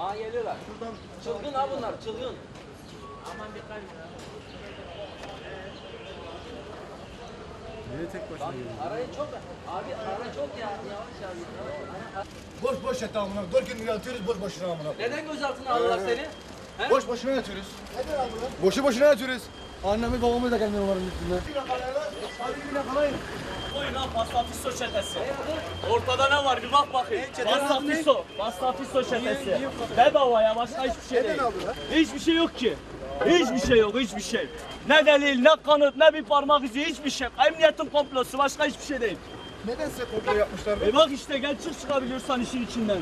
Aa geliyorlar. Çılgın ha bunlar çılgın. Niye tek başına geliyor? Arayı çok abi ara çok ya yavaş abi. Boş boş yat amına. Dört gün yatıyoruz boş boşuna amına. Neden gözaltına aldılar seni? He? Boş boşuna yatıyoruz. Boşu boşuna yatıyoruz. Annemiz babamız da kendi numaranın üstünde. Hadi bir yakalayın. Koyun lan Pastafiso çetesi. Ortada ne var bir bak bakayım. Pastafiso. Pastafiso çetesi. Bedavaya başka hiçbir şey değil. Hiçbir şey yok ki. Hiçbir şey yok hiçbir şey. Ne delil, ne kanıt, ne bir parmak izi hiçbir şey. Emniyetin komplosu başka hiçbir şey değil. Neden size komplo yapmışlar? E bak işte gel çık çıkabiliyorsan işin içinden.